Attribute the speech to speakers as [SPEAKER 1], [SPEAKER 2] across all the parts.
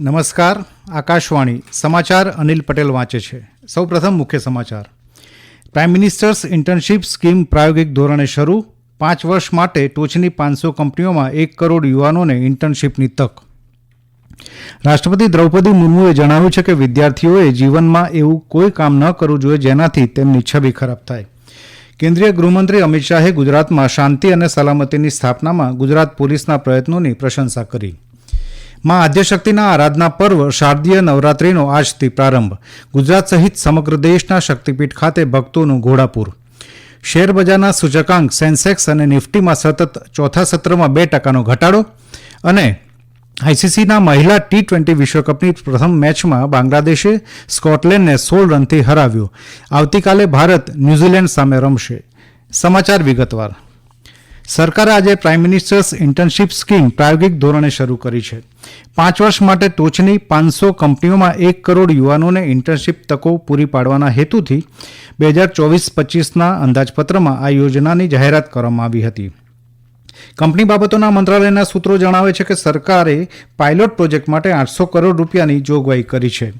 [SPEAKER 1] નમસ્કાર, આકાશવાણી. સમાચાર અનિલ પટેલ વાંચે છે. સૌપ્રથમ મુખ્ય સમાચાર. પ્રાઇમ મિનિસ્ટર્સ ઇન્ટર્નશીપ સ્કીમ પ્રાયોગિક ધોરણે શરૂ. પાંચ વર્ષ માટે ટોચની પાંચસો કંપનીઓમાં એક કરોડ યુવાનોને ઇન્ટર્નશીપની તક. રાષ્ટ્રપતિ દ્રૌપદી મુર્મુએ જણાવ્યું છે કે વિદ્યાર્થીઓએ જીવનમાં એવું કોઈ કામ ન કરવું જોઈએ જેનાથી તેમની છબી ખરાબ થાય. કેન્દ્રીય ગૃહમંત્રી અમિત શાહે ગુજરાતમાં શાંતિ અને સલામતીની સ્થાપનામાં ગુજરાત પોલીસના પ્રયત્નોની પ્રશંસા કરી. માં આદ્યશક્તિના આરાધના પર્વ શારદીય નવરાત્રિનો આજથી પ્રારંભ. ગુજરાત સહિત સમગ્ર દેશના શક્તિપીઠ ખાતે ભક્તોનું ઘોડાપુર. શેરબજારના સૂચકાંક, સેન્સેક્સ અને નિફ્ટીમાં સતત ચોથા સત્રમાં બે ટકાનો ઘટાડો અને આઈસીસીના મહિલા ટી ટ્વેન્ટી વિશ્વકપની પ્રથમ મેચમાં બાંગ્લાદેશે સ્કોટલેન્ડને સોળ રનથી હરાવ્યું. આવતીકાલે ભારત ન્યૂઝીલેન્ડ સામે રમશે. સમાચાર વિગતવાર. સરકારે આજે પ્રાઇમ મિનિસ્ટર્સ ઇન્ટર્નશીપ સ્કીમ પ્રાયોગિક ધોરણે શરૂ કરી છે. પાંચ વર્ષ માટે ટોચની પાંચસો કંપનીઓમાં એક કરોડ યુવાનોને ઇન્ટર્નશીપ તકો પૂરી પાડવાના હેતુથી બે હજાર ચોવીસ પચીસના અંદાજપત્રમાં આ યોજનાની જાહેરાત કરવામાં આવી હતી. કંપની બાબતોના મંત્રાલયના સૂત્રો જણાવે છે કે સરકારે પાયલોટ પ્રોજેક્ટ માટે આઠસો કરોડ રૂપિયાની જોગવાઈ કરી છે.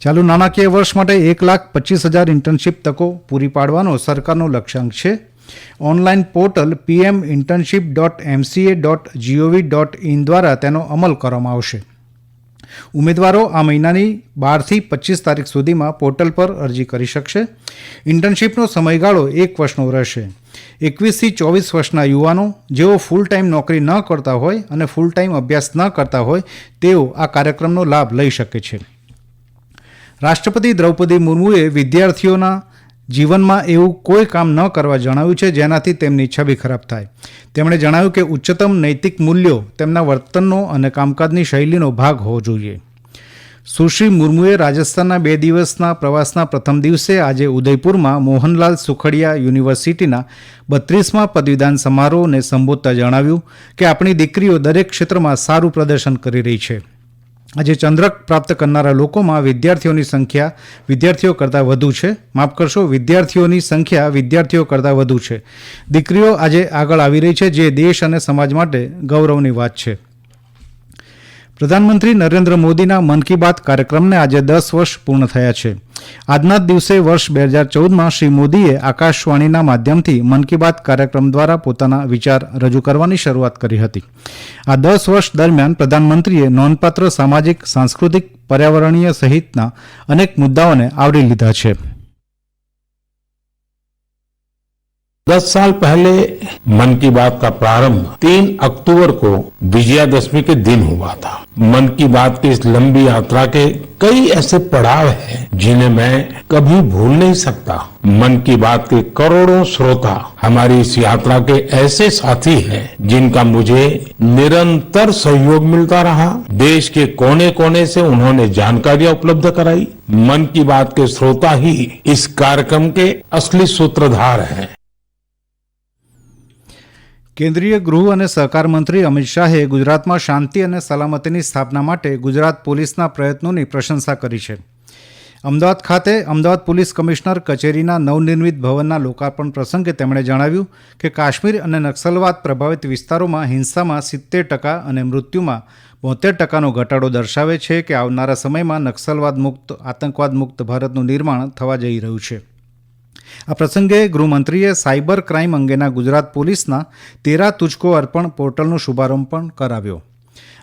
[SPEAKER 1] ચાલુ નાણાકીય વર્ષ માટે એક લાખ પચીસ હજાર ઇન્ટર્નશીપ તકો પૂરી પાડવાનો સરકારનો લક્ષ્યાંક છે. Online portal PM internship dot MCA dot GOV dot in દ્વારા તેનો અમલ કરવામાં આવશે. ઉમેદવારો આ મહિનાની બારથી પચીસ તારીખ સુધીમાં પોર્ટલ પર અરજી કરી શકશે. ઇન્ટર્નશીપનો સમયગાળો એક વર્ષનો રહેશે. એકવીસથી ચોવીસ વર્ષના યુવાનો, જેઓ ફૂલ ટાઈમ નોકરી ન કરતા હોય અને ફૂલ ટાઈમ અભ્યાસ ન કરતા હોય, તેઓ આ કાર્યક્રમનો લાભ લઈ શકે છે. રાષ્ટ્રપતિ દ્રૌપદી મુર્મુએ વિદ્યાર્થીઓના જીવનમાં એવું કોઈ કામ ન કરવા જણાવ્યું છે જેનાથી તેમની છબી ખરાબ થાય. તેમણે જણાવ્યું કે ઉચ્ચતમ નૈતિક મૂલ્યો તેમના વર્તનનો અને કામકાજની શૈલીનો ભાગ હોવો જોઈએ. સુશ્રી મુર્મુએ રાજસ્થાનના બે દિવસના પ્રવાસના પ્રથમ દિવસે આજે ઉદયપુરમાં મોહનલાલ સુખડિયા યુનિવર્સિટીના બત્રીસમાં પદવીદાન સમારોહને સંબોધતા જણાવ્યું કે આપણી દીકરીઓ દરેક ક્ષેત્રમાં સારું પ્રદર્શન કરી રહી છે. આજે ચંદ્રક પ્રાપ્ત કરનારા લોકોમાં વિદ્યાર્થીઓની સંખ્યા વિદ્યાર્થીઓ કરતાં વધુ છે. માફ કરશો, વિદ્યાર્થીઓની સંખ્યા વિદ્યાર્થીઓ કરતાં વધુ છે. દીકરીઓ આજે આગળ આવી રહી છે, જે દેશ અને સમાજ માટે ગૌરવની વાત છે. પ્રધાનમંત્રી નરેન્દ્ર મોદીના મન કી બાત કાર્યક્રમને આજે દસ વર્ષ પૂર્ણ થયા છે. આજના દિવસે વર્ષ બે હજાર ચૌદમાં શ્રી મોદીએ આકાશવાણીના માધ્યમથી મન કી બાત કાર્યક્રમ દ્વારા પોતાના વિચાર રજૂ કરવાની શરૂઆત કરી હતી. આ દસ વર્ષ દરમિયાન પ્રધાનમંત્રીએ નોંધપાત્ર સામાજિક, સાંસ્કૃતિક, પર્યાવરણીય સહિતના અનેક મુદ્દાઓને આવરી લીધા છે.
[SPEAKER 2] दस साल पहले मन की बात का प्रारंभ तीन अक्टूबर को विजयादशमी के दिन हुआ था। मन की बात की इस लंबी यात्रा के कई ऐसे पड़ाव हैं जिन्हें मैं कभी भूल नहीं सकता। मन की बात के करोड़ों श्रोता हमारी इस यात्रा के ऐसे साथी हैं जिनका मुझे निरंतर सहयोग मिलता रहा। देश के कोने कोने से उन्होंने जानकारियाँ उपलब्ध कराई। मन की बात के श्रोता ही इस कार्यक्रम के असली सूत्रधार हैं।
[SPEAKER 1] કેન્દ્રીય ગૃહ અને સહકાર મંત્રી અમિત શાહે ગુજરાતમાં શાંતિ અને સલામતીની સ્થાપના માટે ગુજરાત પોલીસના પ્રયત્નોની પ્રશંસા કરી છે. અમદાવાદ ખાતે અમદાવાદ પોલીસ કમિશનર કચેરીના નવનિર્મિત ભવનના લોકાર્પણ પ્રસંગે તેમણે જણાવ્યું કે કાશ્મીર અને નક્સલવાદ પ્રભાવિત વિસ્તારોમાં હિંસામાં સિત્તેર ટકા અને મૃત્યુમાં બોતેર ટકાનો ઘટાડો દર્શાવે છે કે આવનારા સમયમાં નક્સલવાદ મુક્ત, આતંકવાદ મુક્ત ભારતનું નિર્માણ થવા જઈ રહ્યું છે. આ પ્રસંગે ગૃહમંત્રીએ સાયબર ક્રાઇમ અંગેના ગુજરાત પોલીસના તેરા તુજકો અર્પણ પોર્ટલનો શુભારંભ પણ કરાવ્યો.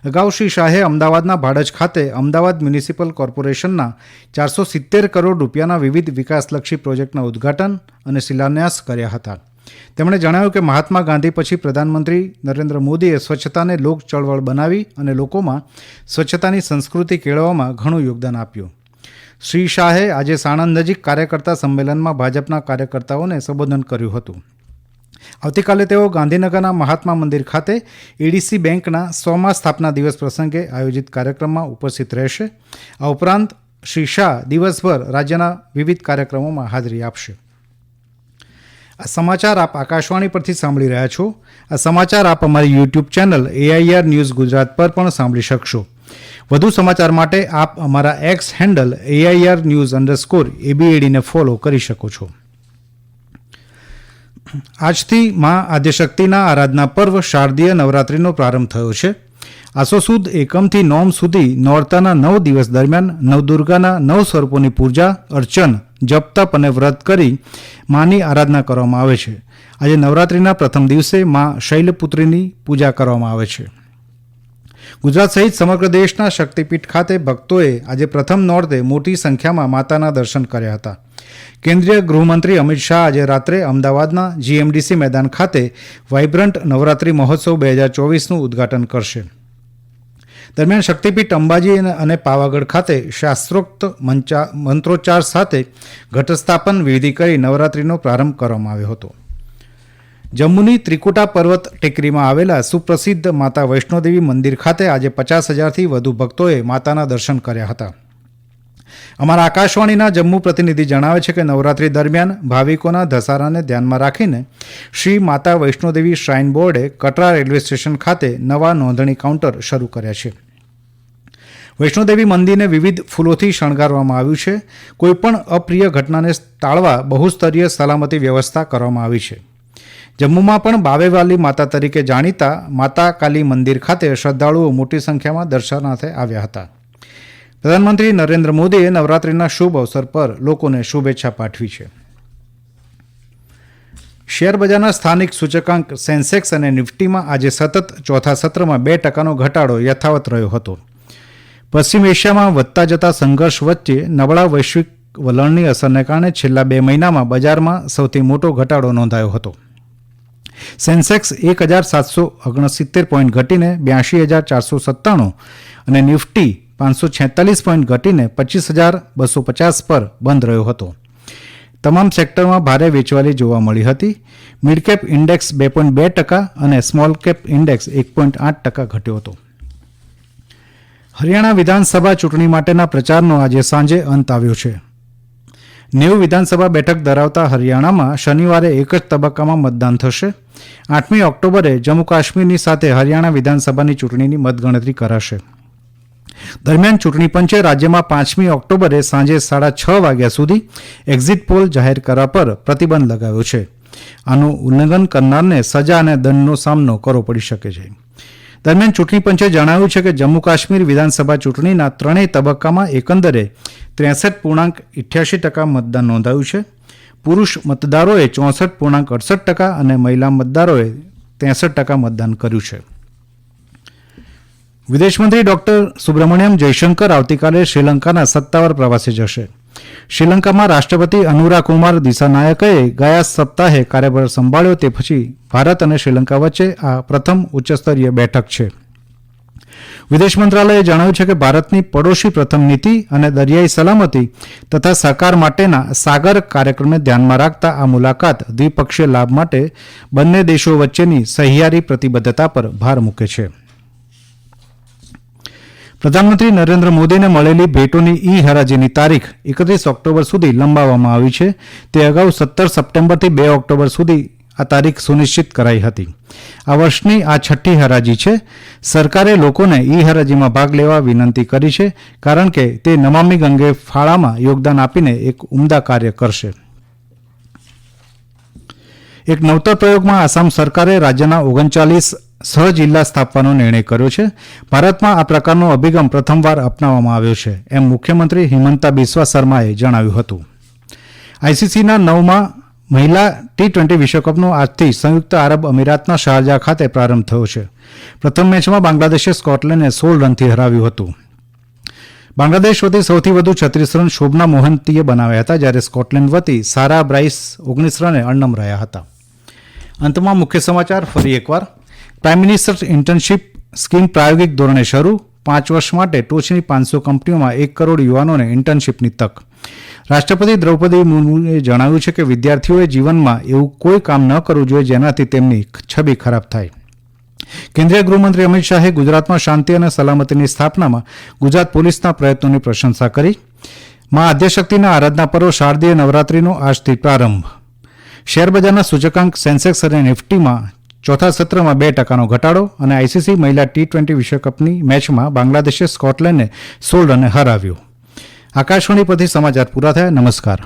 [SPEAKER 1] અગાઉ શ્રી શાહે અમદાવાદના ભાડજ ખાતે અમદાવાદ મ્યુનિસિપલ કોર્પોરેશનના ચારસો સિત્તેર કરોડ રૂપિયાના વિવિધ વિકાસલક્ષી પ્રોજેક્ટના ઉદ્ઘાટન અને શિલાન્યાસ કર્યા હતા. તેમણે જણાવ્યું કે મહાત્મા ગાંધી પછી પ્રધાનમંત્રી નરેન્દ્ર મોદીએ સ્વચ્છતાને લોક ચળવળ બનાવી અને લોકોમાં સ્વચ્છતાની સંસ્કૃતિ કેળવવામાં ઘણું યોગદાન આપ્યું. શ્રી શાહે આજે સાણંદ નજીક કાર્યકર્તા સંમેલનમાં ભાજપના કાર્યકર્તાઓને સંબોધન કર્યું હતું. આવતીકાલે તેઓ ગાંધીનગરના મહાત્મા મંદિર ખાતે એડીસી બેંકના સોમા સ્થાપના દિવસ પ્રસંગે આયોજિત કાર્યક્રમમાં ઉપસ્થિત રહેશે. આ ઉપરાંત શ્રી શાહ દિવસભર રાજ્યના વિવિધ કાર્યક્રમોમાં હાજરી આપશે. આ સમાચાર આપ આકાશવાણી પરથી સાંભળી રહ્યા છો. આ સમાચાર આપ અમારી YouTube channel AIR news Gujarat પર પણ સાંભળી શકશો. વધુ સમાચાર માટે આપ અમારા X handle AIR news underscore એબીએડીને follow કરી શકો છો. આજથી મા આદ્યશક્તિના આરાધના પર્વ શારદીય નવરાત્રિનો પ્રારંભ થયો છે. આસો સુદ એકમથી નોમ સુધી નોરતાના નવ દિવસ દરમિયાન નવદુર્ગાના નવ સ્વરૂપોની પૂજા, અર્ચન, જપ, તપ અને વ્રત કરી માની આરાધના કરવામાં આવે છે. આજે નવરાત્રિના પ્રથમ દિવસે મા શૈલપુત્રીની પૂજા કરવામાં આવે છે. ગુજરાત સહિત સમગ્ર દેશના શક્તિપીઠ ખાતે ભક્તોએ આજે પ્રથમ નોરતે મોટી સંખ્યામાં માતાના દર્શન કર્યા હતા. કેન્દ્રીય ગૃહમંત્રી અમિત શાહ આજે રાત્રે અમદાવાદના જીએમડીસી મેદાન ખાતે વાઇબ્રન્ટ નવરાત્રી મહોત્સવ બે હજાર ચોવીસનું ઉદ્ઘાટન કરશે. દરમિયાન શક્તિપીઠ અંબાજી અને- પાવાગઢ ખાતે શાસ્ત્રોક્ત મંચા- મંત્રોચ્ચાર સાથે ઘટસ્થાપન વિધિ કરી નવરાત્રિનો પ્રારંભ કરવામાં આવ્યો હતો. જમ્મુની ત્રિકુટા પર્વત ટેકરીમાં આવેલા સુપ્રસિદ્ધ માતા વૈષ્ણોદેવી મંદિર ખાતે આજે પચાસ હજારથી વધુ ભક્તોએ માતાના દર્શન કર્યા હતા. અમારા આકાશવાણીના જમ્મુ પ્રતિનિધિ જણાવે છે કે નવરાત્રી દરમિયાન ભાવિકોના ધસારાને ધ્યાનમાં રાખીને શ્રી માતા વૈષ્ણોદેવી શ્રાઇન બોર્ડે કટરા રેલવે સ્ટેશન ખાતે નવા નોંધણી કાઉન્ટર શરૂ કર્યા છે. વૈષ્ણોદેવી મંદિરને વિવિધ ફૂલોથી શણગારવામાં આવ્યું છે. કોઈપણ અપ્રિય ઘટનાને ટાળવા બહુસ્તરીય સલામતી વ્યવસ્થા કરવામાં આવી છે. જમ્મુમાં પણ બાવેવાલી માતા તરીકે જાણીતા માતા કાલી મંદિર ખાતે શ્રદ્ધાળુઓ મોટી સંખ્યામાં દર્શનાર્થે આવ્યા હતા. પ્રધાનમંત્રી નરેન્દ્ર મોદીએ નવરાત્રિના શુભ અવસર પર લોકોને શુભેચ્છા પાઠવી છે. શેરબજારના સ્થાનિક સૂચકાંક સેન્સેક્સ અને નિફ્ટીમાં આજે સતત ચોથા સત્રમાં બે ટકાનો ઘટાડો યથાવત રહ્યો હતો. પશ્ચિમ એશિયામાં વધતા જતા સંઘર્ષ વચ્ચે નબળા વૈશ્વિક વલણની અસરને કારણે છેલ્લા બે મહિનામાં બજારમાં સૌથી મોટો ઘટાડો નોંધાયો હતો. સેન્સેક્સ એક હજાર સાતસો ઓગણસિત્તેર પોઈન્ટ ઘટીને બ્યાસી હજાર ચારસો સત્તાણું અને નિફ્ટી પાંચસો છેતાલીસ પોઈન્ટ ઘટીને પચીસ હજાર બસો પચાસ પર બંધ રહ્યો હતો. તમામ સેક્ટરમાં ભારે વેચવાલી જોવા મળી હતી. મિડકેપ ઇન્ડેક્સ બે પોઈન્ટ બે ટકા અને સ્મોલ કેપ ઇન્ડેક્સ એક પોઈન્ટ આઠ ટકા ઘટ્યો હતો. હરિયાણા વિધાનસભા ચૂંટણી માટેના પ્રચારનો આજે સાંજે અંત આવ્યો છે. નેવું વિધાનસભા બેઠક ધરાવતા હરિયાણામાં શનિવારે એક જ તબક્કામાં મતદાન થશે. આઠમી ઓક્ટોબરે જમ્મુ કાશ્મીરની સાથે હરિયાણા વિધાનસભાની ચૂંટણીની મતગણતરી કરાશે. દરમિયાન ચૂંટણી પંચે રાજ્યમાં પાંચમી ઓક્ટોબરે સાંજે સાડા છ વાગ્યા સુધી એક્ઝિટ પોલ જાહેર કરવા પર પ્રતિબંધ લગાવ્યો છે. આનું ઉલ્લંઘન કરનારને સજા અને દંડનો સામનો કરવો પડી શકે છે. દરમિયાન ચૂંટણી પંચે જણાવ્યું છે કે જમ્મુ કાશ્મીર વિધાનસભા ચૂંટણીના ત્રણેય તબક્કામાં એકંદરે ત્રેસઠ પૂર્ણાંક ઇઠ્યાસી ટકા મતદાન નોંધાયું છે. પુરુષ મતદારોએ ચોસઠ પૂર્ણાંક અડસઠ ટકા અને મહિલા મતદારોએ ત્રેસઠ ટકા મતદાન કર્યું છે. વિદેશમંત્રી ડોક્ટર સુબ્રમણ્યમ જયશંકર આવતીકાલે શ્રીલંકાના સત્તાવાર પ્રવાસે જશે. શ્રીલંકામાં રાષ્ટ્રપતિ અનુરા કુમાર દિસાનાયકે ગયા સપ્તાહે કાર્યભાર સંભાળ્યો તે પછી ભારત અને શ્રીલંકા વચ્ચે આ પ્રથમ ઉચ્ચસ્તરીય બેઠક છે. વિદેશ મંત્રાલયે જણાવ્યું છે કે ભારતની પડોશી પ્રથમ નીતિ અને દરિયાઈ સલામતી તથા સહકાર માટેના સાગર કાર્યક્રમને ધ્યાનમાં રાખતા આ મુલાકાત દ્વિપક્ષીય લાભ માટે બંને દેશો વચ્ચેની સહિયારી પ્રતિબદ્ધતા પર ભાર મૂકે છે. પ્રધાનમંત્રી નરેન્દ્ર મોદીને મળેલી ભેટોની ઈ હરાજીની તારીખ એકત્રીસ ઓક્ટોબર સુધી લંબાવવામાં આવી છે. તે અગાઉ સત્તર સપ્ટેમ્બરથી બે ઓક્ટોબર સુધી આ તારીખ સુનિશ્ચિત કરાઈ હતી. આ વર્ષની આ છઠ્ઠી હરાજી છે. સરકારે લોકોને ઈ હરાજીમાં ભાગ લેવા વિનંતી કરી છે, કારણ કે તે નમામી ગંગે ફાળામાં યોગદાન આપીને એક ઉમદા કાર્ય કરશે. એક નવતર પ્રયોગમાં આસામ સરકારે રાજ્યના ઓગણચાલીસ સહ જિલ્લા સ્થાપવાનો નિર્ણય કર્યો છે. ભારતમાં આ પ્રકારનો અભિગમ પ્રથમવાર અપનાવવામાં આવ્યો છે, એમ મુખ્યમંત્રી હિમંતા બિસ્વા શર્માએ જણાવ્યું હતું. આઈસીસીના નવમાં મહિલા ટી ટ્વેન્ટી વિશ્વકપનો આજથી સંયુક્ત આરબ અમીરાતના શારજા ખાતે પ્રારંભ થયો છે. પ્રથમ મેચમાં બાંગ્લાદેશે સ્કોટલેન્ડને સોળ રનથી હરાવ્યું હતું. બાંગ્લાદેશ વતી સૌથી વધુ છત્રીસ રન શોભના મોહંતીએ બનાવ્યા હતા, જ્યારે સ્કોટલેન્ડ વતી સારા બ્રાઇસ ઓગણીસ રને અણનમ રહ્યા હતા. અંતમાં મુખ્ય સમાચાર ફરી એકવાર. પ્રાઇમ મિનિસ્ટર ઇન્ટર્નશીપ સ્કીમ પ્રાયોગિક ધોરણે શરૂ. પાંચ વર્ષ માટે ટોચની પાંચસો કંપનીઓમાં એક કરોડ યુવાનોને ઇન્ટર્નશીપની તક. રાષ્ટ્રપતિ દ્રૌપદી મુર્મુએ જણાવ્યું છે કે વિદ્યાર્થીઓએ જીવનમાં એવું કોઈ કામ ન કરવું જોઈએ જેનાથી તેમની છબી ખરાબ થાય. કેન્દ્રીય ગૃહમંત્રી અમિત શાહે ગુજરાતમાં શાંતિ અને સલામતીની સ્થાપનામાં ગુજરાત પોલીસના પ્રયત્નોની પ્રશંસા કરી. માં આદ્યશક્તિના આરાધના પર્વ શારદીય નવરાત્રીનો આજથી પ્રારંભ. શેરબજારના સૂચકાંક સેન્સેક્સ અને નિફ્ટીમાં ચોથા સત્રમાં બે ટકાનો ઘટાડો અને આઈસીસી મહિલા ટી ટ્વેન્ટી વિશ્વકપની મેચમાં બાંગ્લાદેશે સ્કોટલેન્ડને સોળ રને હરાવ્યું. આકાશવાણી પરથી સમાચાર પૂરા થયા. નમસ્કાર.